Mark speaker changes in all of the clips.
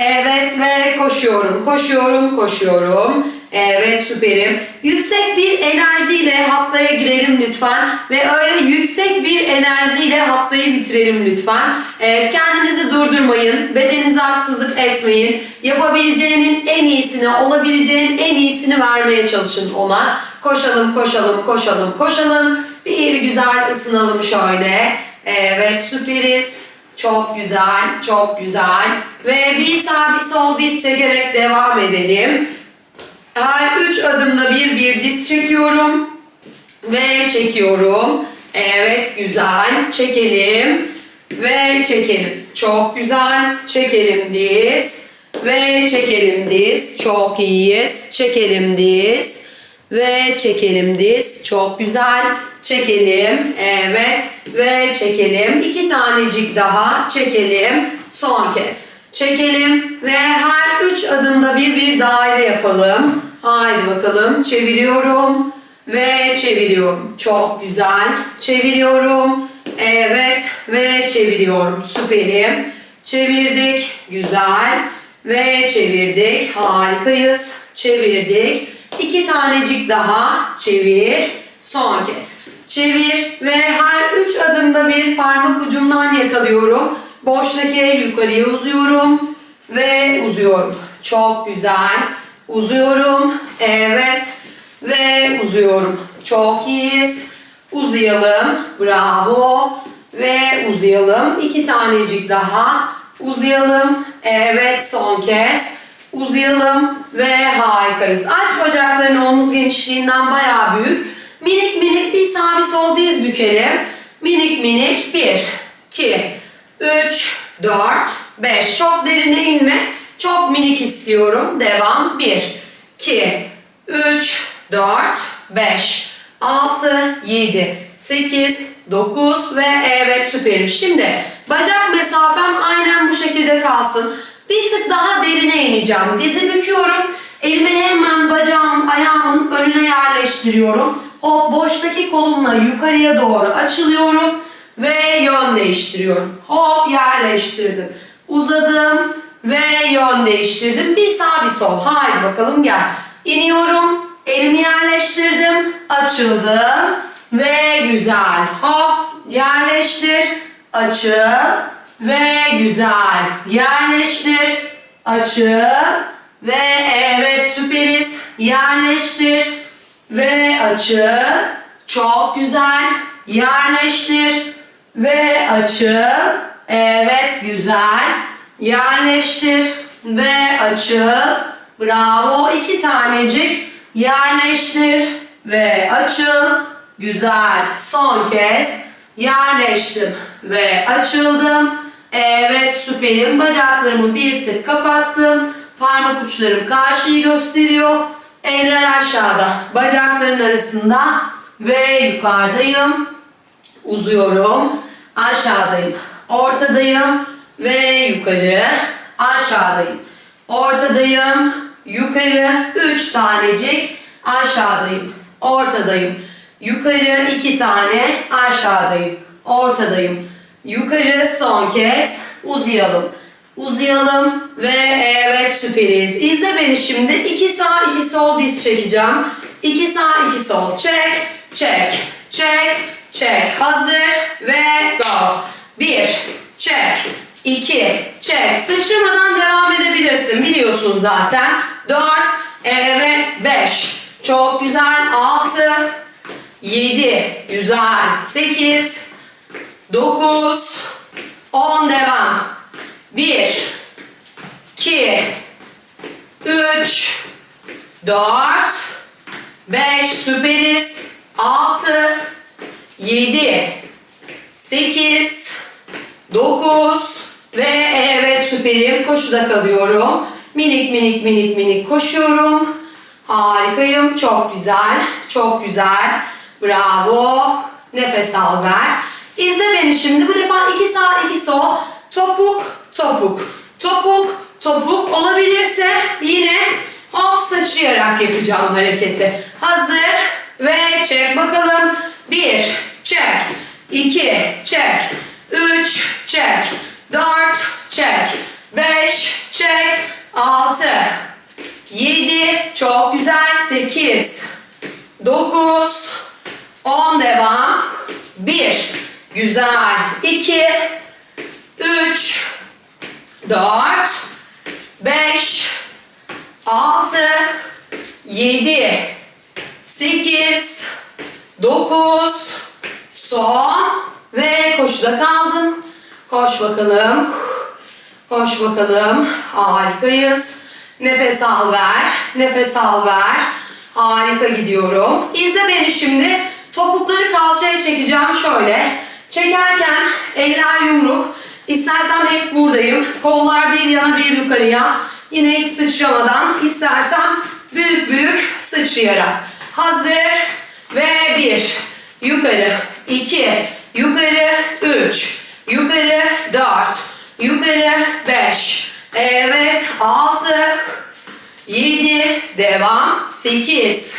Speaker 1: Evet ve koşuyorum, koşuyorum, koşuyorum. Evet süperim. Yüksek bir enerjiyle haftaya girelim lütfen. Ve öyle yüksek bir enerjiyle haftayı bitirelim lütfen. Evet kendinizi durdurmayın. Bedeninize haksızlık etmeyin. Yapabileceğinin en iyisini, olabileceğinin en iyisini vermeye çalışın ona. Koşalım, koşalım, koşalım, koşalım. Bir güzel ısınalım şöyle. Evet süperiz. Çok güzel, çok güzel. Ve bir sağ bir sol diz çekerek devam edelim. Her üç adımda bir bir diz çekiyorum. Ve çekiyorum. Evet güzel. Çekelim. Ve çekelim. Çok güzel. Çekelim diz. Ve çekelim diz. Çok iyiyiz. Çekelim diz. Ve çekelim diz. Çok güzel. Çekelim. Evet. Ve çekelim. İki tanecik daha. Çekelim. Son kez. Çekelim. Ve her üç adımda bir bir daire yapalım. Haydi bakalım. Çeviriyorum. Ve çeviriyorum. Çok güzel. Çeviriyorum. Evet. Ve çeviriyorum. Süperim. Çevirdik. Güzel. Ve çevirdik. Harikayız. Çevirdik. İki tanecik daha. Çevir. Son kez. Çevir ve her üç adımda bir parmak ucundan yakalıyorum. Boştaki el yukarıya uzuyorum ve uzuyorum. Çok güzel. Uzuyorum. Evet. Ve uzuyorum. Çok iyiyiz. Uzayalım. Bravo. Ve uzayalım. İki tanecik daha. Uzayalım. Evet son kez. Uzayalım ve harikayız. Aç bacaklarını omuz genişliğinden bayağı büyük. Minik minik bir sağ bir sol diz bükelim. Minik minik 1, 2, 3, 4, 5. Çok derine inme. Çok minik istiyorum. Devam. 1, 2, 3, 4, 5, 6, 7, 8, 9 ve evet süperim. Şimdi bacak mesafem aynen bu şekilde kalsın. Bir tık daha derine ineceğim. Dizi büküyorum. Elimi hemen bacağımın, ayağımın önüne yerleştiriyorum. O boştaki kolumla yukarıya doğru açılıyorum ve yön değiştiriyorum. Hop yerleştirdim. Uzadım ve yön değiştirdim. Bir sağ bir sol. Haydi bakalım gel. İniyorum. Elimi yerleştirdim. Açıldım. Ve güzel. Hop yerleştir. Açıl. Ve güzel. Yerleştir. Açıl. Ve evet süperiz. Yerleştir. Ve açıl. Çok güzel. Yerleştir. Ve açıl. Evet güzel. Yerleştir. Ve açıl. Bravo. İki tanecik. Yerleştir. Ve açıl. Güzel. Son kez. Yerleştim. Ve açıldım. Evet süperim. Bacaklarımı bir tık kapattım. Parmak uçlarım karşıyı gösteriyor. Eller aşağıda. Bacakların arasında. Ve yukarıdayım. Uzuyorum. Aşağıdayım. Ortadayım. Ve yukarı. Aşağıdayım. Ortadayım. Yukarı. Üç tanecik. Aşağıdayım. Ortadayım. Yukarı iki tane. Aşağıdayım. Ortadayım. Yukarı son kez. Uzayalım. Uzayalım ve evet süperiz. İzle beni şimdi. İki sağ iki sol diz çekeceğim. İki sağ iki sol. Çek, çek, çek, çek. Hazır ve go. Bir, çek. iki, çek. Sıçramadan devam edebilirsin. Biliyorsun zaten. Dört, evet, beş. Çok güzel. Altı, yedi, güzel. Sekiz, dokuz, on devam. 1 2 3 4 5 süperiz 6 7 8 9 ve evet süperim koşuda kalıyorum. Minik minik minik minik koşuyorum. Harikayım. Çok güzel. Çok güzel. Bravo. Nefes al ver. İzle beni şimdi. Bu defa iki sağ iki sol. Topuk topuk. Topuk topuk olabilirse yine hop saçayarak yapacağım hareketi. Hazır ve çek bakalım. Bir çek. iki çek. Üç çek. Dört çek. Beş çek. 6, 7, çok güzel, 8, 9, 10 devam, 1, güzel, 2, 3, 4, 5, 6, 7, 8, 9, son ve koşuda kaldım. Koş bakalım. Koş bakalım. Harikayız. Nefes al ver. Nefes al ver. Harika gidiyorum. İzle beni şimdi. Topukları kalçaya çekeceğim şöyle. Çekerken eller yumruk. İstersem hep buradayım. Kollar bir yana bir yukarıya. Yine hiç sıçramadan. İstersem büyük büyük sıçrayarak. Hazır. Ve bir. Yukarı. iki. Yukarı. Üç. Yukarı. Dört. Yukarı. Beş. Evet. Altı. Yedi. Devam. Sekiz.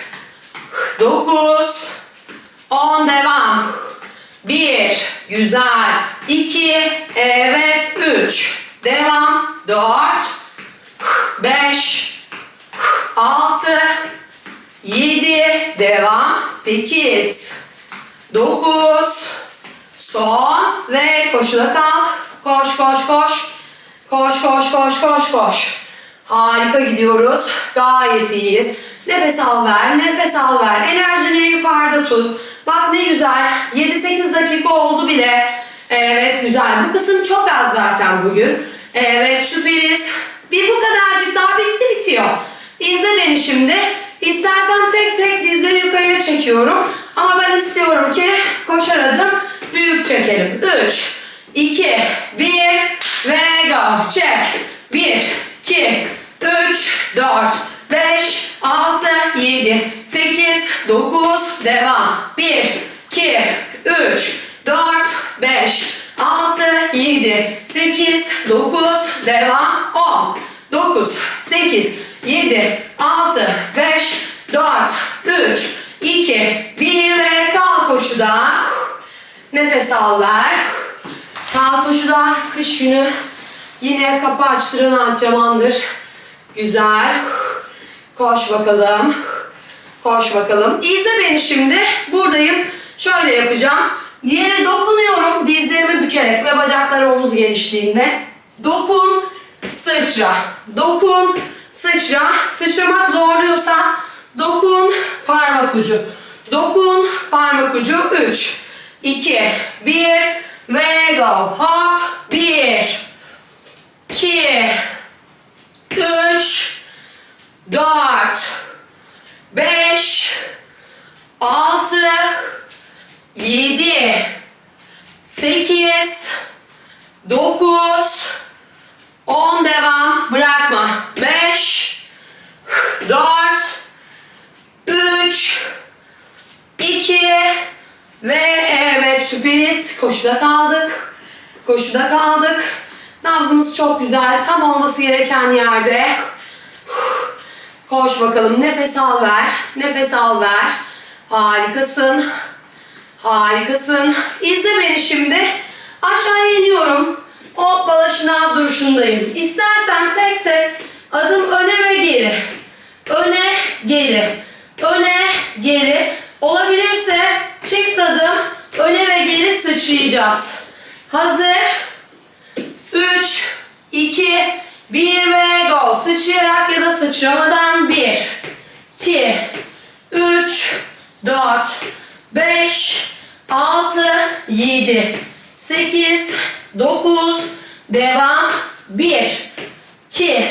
Speaker 1: Dokuz. On. Devam. Bir, güzel. İki, evet. Üç, devam. Dört, beş, altı, yedi, devam. Sekiz, dokuz, son ve koşuda kal. Koş, koş, koş. Koş, koş, koş, koş, koş. Harika gidiyoruz. Gayet iyiyiz. Nefes al ver, nefes al ver. Enerjini yukarıda tut bak ne güzel 7-8 dakika oldu bile evet güzel bu kısım çok az zaten bugün evet süperiz bir bu kadarcık daha bitti bitiyor İzle beni şimdi. İstersen tek tek dizleri yukarıya çekiyorum. Ama ben istiyorum ki koşar adım büyük çekelim. 3, 2, 1 ve go. Çek. 1, 2, 3, 4, 5, 6, 7, 8, 9, devam. 1, 2, 3, 4, 5, 6, 7, 8, 9, devam. 10, 9, 8, 7, 6, 5, 4, 3, 2, 1 ve kal koşuda. Nefes al ver. Kal koşuda kış günü yine kapı açtıran antrenmandır. Güzel. Koş bakalım. Koş bakalım. İzle beni şimdi. Buradayım. Şöyle yapacağım. Yere dokunuyorum dizlerimi bükerek ve bacaklar omuz genişliğinde. Dokun, sıçra. Dokun, sıçra. Sıçramak zorluyorsa dokun, parmak ucu. Dokun, parmak ucu. 3, 2, 1 ve go. Hop. 1, 2, 3, 4, 5, 6, 7, 8, 9, 10 devam. Bırakma. 5, 4, 3, 2 ve evet süperiz. Koşuda kaldık. Koşuda kaldık. Nabzımız çok güzel. Tam olması gereken yerde. Koş bakalım. Nefes al ver. Nefes al ver. Harikasın. Harikasın. İzle beni şimdi. Aşağıya iniyorum. Hoppala şınav duruşundayım. İstersen tek tek adım öne ve geri. Öne, geri. Öne, geri. Olabilirse çift adım öne ve geri sıçrayacağız. Hazır. 3, 2, 1 ve go. Sıçrayarak ya da sıçramadan 1, 2, 3, 4, 5, 6, 7, 8, 9, devam. 1, 2,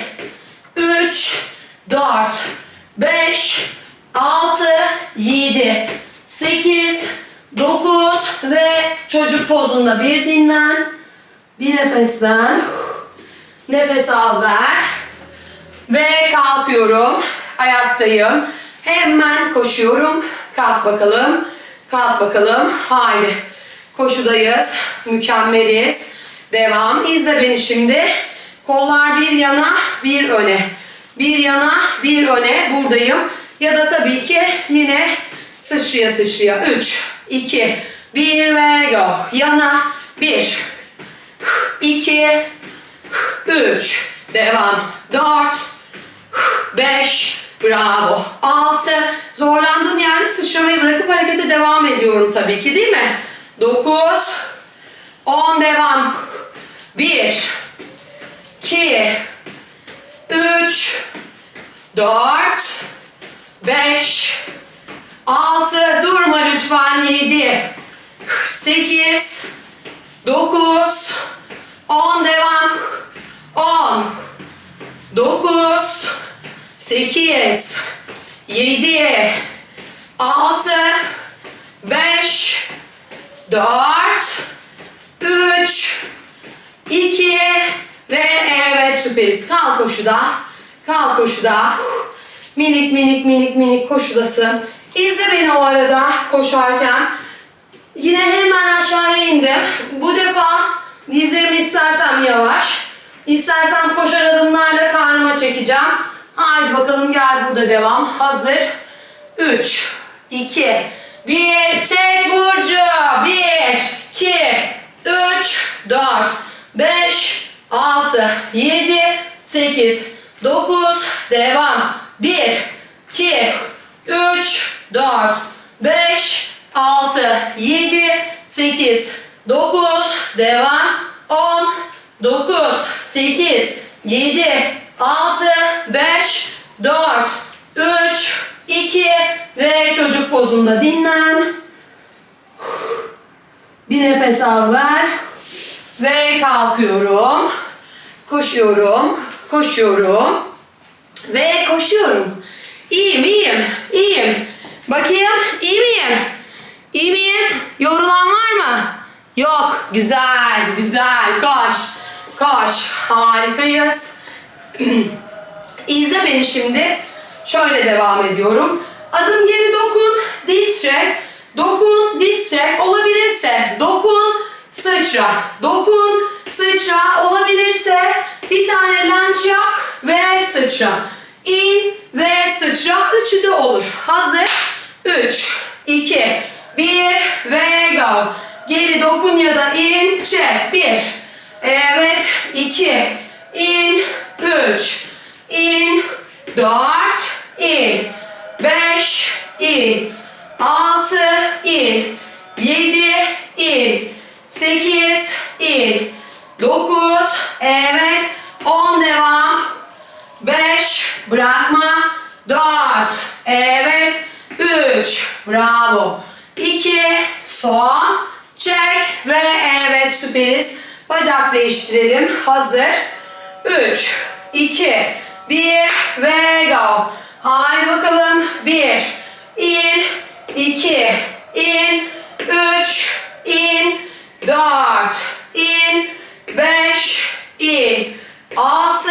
Speaker 1: 3, 4, 5, 6, 7, 8, 9 ve çocuk pozunda bir dinlen. Bir nefeslen. Nefes al ver. Ve kalkıyorum. Ayaktayım. Hemen koşuyorum. Kalk bakalım. Kalk bakalım. Haydi. Koşudayız. Mükemmeliz. Devam. İzle beni şimdi. Kollar bir yana, bir öne. Bir yana, bir öne. Buradayım. Ya da tabii ki yine sıçraya sıçraya. 3, 2, 1 ve go. Yana, 1, 2, 3, Devam. 4, 5, bravo. 6, zorlandığım yerde sıçramayı bırakıp harekete devam ediyorum tabii ki değil mi? 9, 10 devam. 1, 2, 3, 4, 5, 6, durma lütfen. 7, 8, 9, 10 devam. 10, 9, 8, 7, 6, 5, 4, 3, 2 ve evet süperiz. Kalk koşuda. Kalk koşuda. Minik minik minik minik koşudasın. İzle beni o arada koşarken. Yine hemen aşağıya indim. Bu defa dizlerimi istersem yavaş, istersem koşar adımlarla karnıma çekeceğim. Haydi bakalım gel burada devam. Hazır. 3, 2, 1, çek Burcu. 1, 2, 3, 4, 5, 6, 7, 8, 9, devam. 1, 2, 3, 4, 5, 6, 7, 8, 9, devam. 10, 9, 8, 7, 6, 5, 4, 3, 2 ve çocuk pozunda dinlen. Bir nefes al ver. Ve kalkıyorum. Koşuyorum. Koşuyorum. Ve koşuyorum. İyiyim, iyiyim, iyiyim. Bakayım, iyi miyim? İyi miyim? Yorulan var mı? Yok. Güzel, güzel. Koş. Koş. Harikayız. İzle beni şimdi. Şöyle devam ediyorum. Adım geri dokun, diz çek. Dokun, diz çek. Olabilirse dokun, sıçra. Dokun, sıçra. Olabilirse bir tane lunge yap ve sıçra. İn ve sıçra. Üçü de olur. Hazır. Üç, iki, bir ve go. Geri dokun ya da in, çek. Bir. Evet. iki. in, üç. in, dört. in. Beş. in. Altı. in. Yedi. in. Sekiz. in. Dokuz. Evet. On devam. 5 bırakma 4 evet 3 bravo 2 son çek ve evet süperiz bacak değiştirelim hazır 3 2 1 ve go. Haydi bakalım. 1 in. 2 in. 3 in. 4 in. 5 in. 6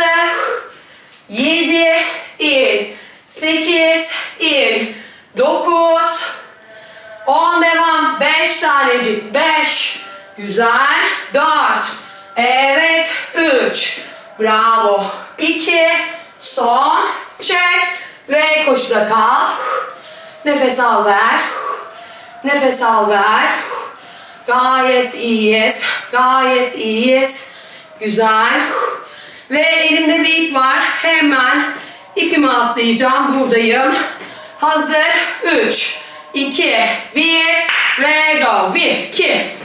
Speaker 1: 7 in. 8 in. 9 10 devam. 5 tanecik. 5 güzel. 4 evet. 3 bravo 2 son çek ve koşuda kal nefes al ver nefes al ver gayet iyiyiz gayet iyiyiz güzel ve elimde bir ip var. Hemen ipimi atlayacağım. Buradayım. Hazır. 3, 2, 1 ve go. 1, 2,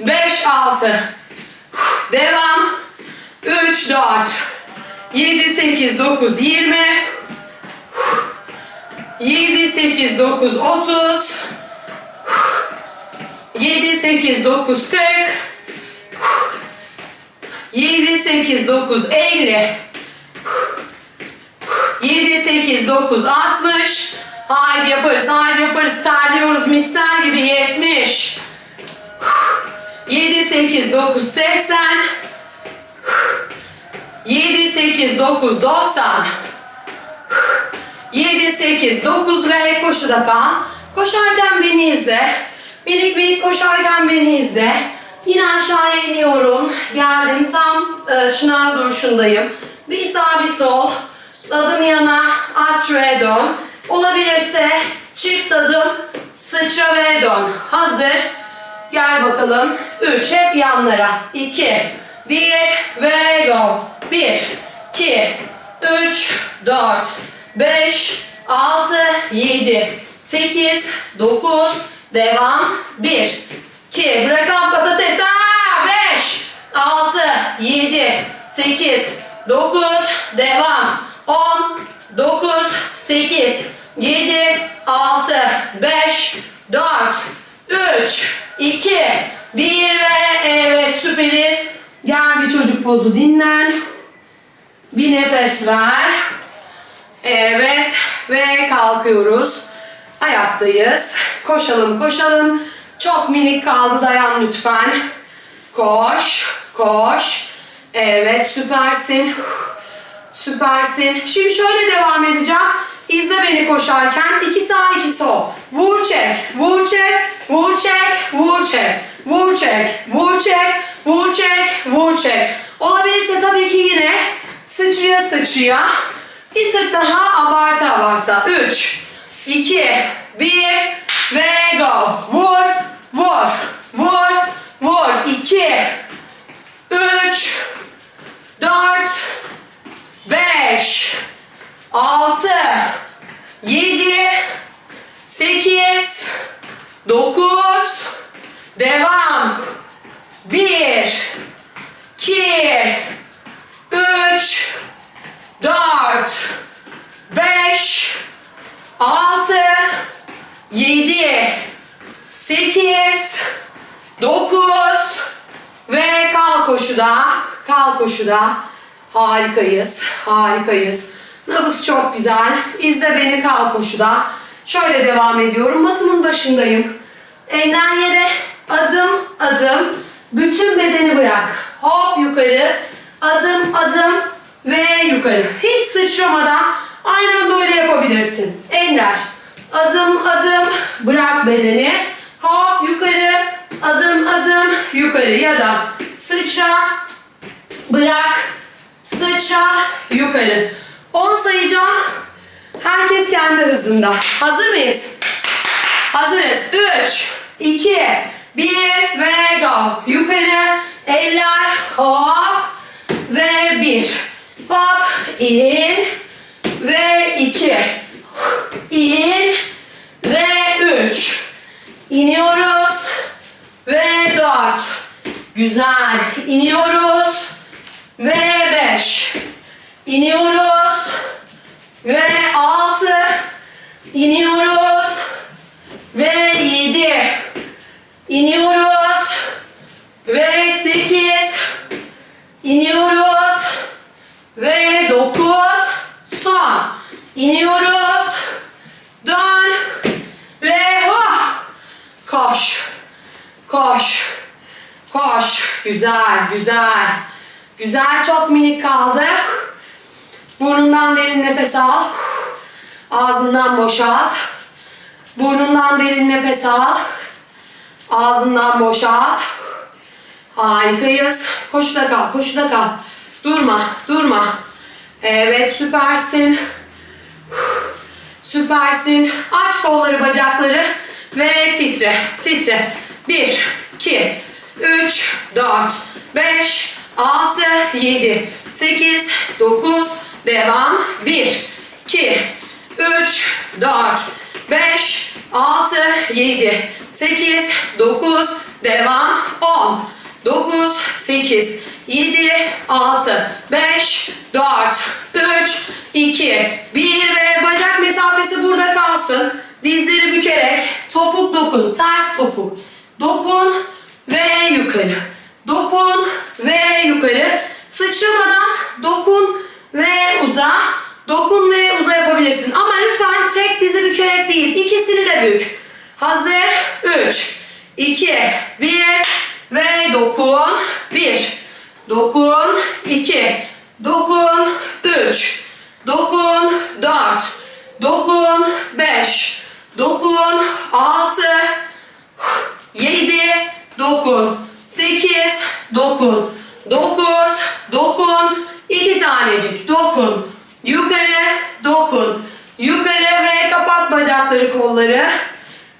Speaker 1: 5, 6. Devam. 3, 4, 7, 8, 9, 20. 7, 8, 9, 30. 7, 8, 9, 40. 7, 8, 9, 50. 7, 8, 9, 60. Haydi yaparız, haydi yaparız. Terliyoruz mister gibi 70. 7, 8, 9, 80. 7, 8, 9, 90. 7, 8, 9 ve koşuda kal. Koşarken beni izle. Minik minik koşarken beni izle. Yine aşağıya iniyorum. Geldim tam e, şınav duruşundayım. Bir sağ bir sol. Adım yana aç ve dön. Olabilirse çift adım sıçra ve dön. Hazır. Gel bakalım. 3 hep yanlara. 2 1 ve go. 1 2, 3, 4, 5, 6, 7, 8, 9, devam. 1, 2, bırakalım patates. Aa, 5, 6, 7, 8, 9, devam. 10, 9, 8, 7, 6, 5, 4, 3, 2, 1 ve evet süperiz. Gel bir çocuk pozu dinlen. Bir nefes ver. Evet ve kalkıyoruz. Ayaktayız. Koşalım koşalım. Çok minik kaldı dayan lütfen. Koş, koş. Evet süpersin. Süpersin. Şimdi şöyle devam edeceğim. İzle beni koşarken. iki sağ iki sol. Vur çek, vur çek, vur çek, vur çek. Vur çek, vur çek, vur çek, vur çek. Olabilirse sıçraya sıçraya. Bir tık daha abarta abarta. 3, 2, 1 ve go. Vur. Vur. Vur. Vur. 2, 3, 4, 5, 6, 7, 8, 9, devam. 1, 2, 3, 4, 5, 6, 7, 8, 9 ve kal koşuda. Kal koşuda. Harikayız. Harikayız. Nabız çok güzel. İzle beni kal koşuda. Şöyle devam ediyorum. Matımın başındayım. Eller yere adım adım. Bütün bedeni bırak. Hop yukarı. Adım adım ve yukarı. Hiç sıçramadan aynen böyle yapabilirsin. Eller. Adım adım bırak bedeni. Hop yukarı. Adım adım yukarı ya da sıçra bırak sıçra yukarı. 10 sayacağım. Herkes kendi hızında. Hazır mıyız? Hazırız. 3, 2, 1 ve go. Yukarı. Eller hop ve 1. Hop in ve 2. in ve 3. İniyoruz ve 4. Güzel. İniyoruz ve 5. İniyoruz ve 6. İniyoruz ve 7. İniyoruz ve 8. İniyoruz ve 9. Son. İniyoruz. Dön ve oh. Koş. Koş. Koş. Güzel, güzel. Güzel, çok minik kaldı. Burnundan derin nefes al. Ağzından boşalt. Burnundan derin nefes al. Ağzından boşalt. Harikayız. Koşuda kal, koşuda kal. Durma, durma. Evet, süpersin. Süpersin. Aç kolları, bacakları ve titre, titre. 1, 2, 3, 4, 5, 6, 7, 8, 9, devam. 1, 2, 3, 4, 5, 6, 7, 8, 9, devam. 10, 9, 8, 7, 6, 5, 4, 3, 2, 1 ve bacak mesafesi burada kalsın. Dizleri bükerek topuk dokun, ters topuk. Dokun ve yukarı. Dokun ve yukarı. Sıçramadan dokun ve uza. Dokun ve uza yapabilirsin. Ama lütfen tek dizi bükerek değil. ikisini de bük. Hazır. 3, 2, 1 ve dokun. 1, dokun. 2, dokun. 3, dokun. 4, dokun. 5, dokun. 6, 7, dokun, sekiz, dokun, dokuz, dokun, iki tanecik, dokun, yukarı, dokun, yukarı ve kapat bacakları, kolları,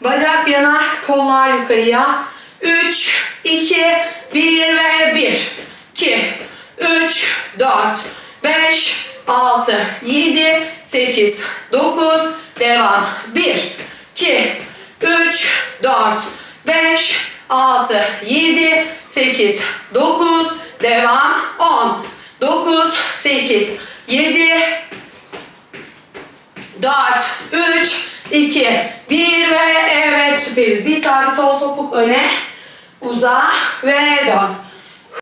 Speaker 1: bacak yana, kollar yukarıya, üç, iki, bir ve bir, iki, üç, dört, beş, altı, yedi, sekiz, dokuz, devam, bir, iki, üç, dört, beş. 6, 7, 8, 9, devam. 10, 9, 8, 7, 4, 3, 2, 1 ve evet süperiz. Bir sağ sol topuk öne. Uza ve dön.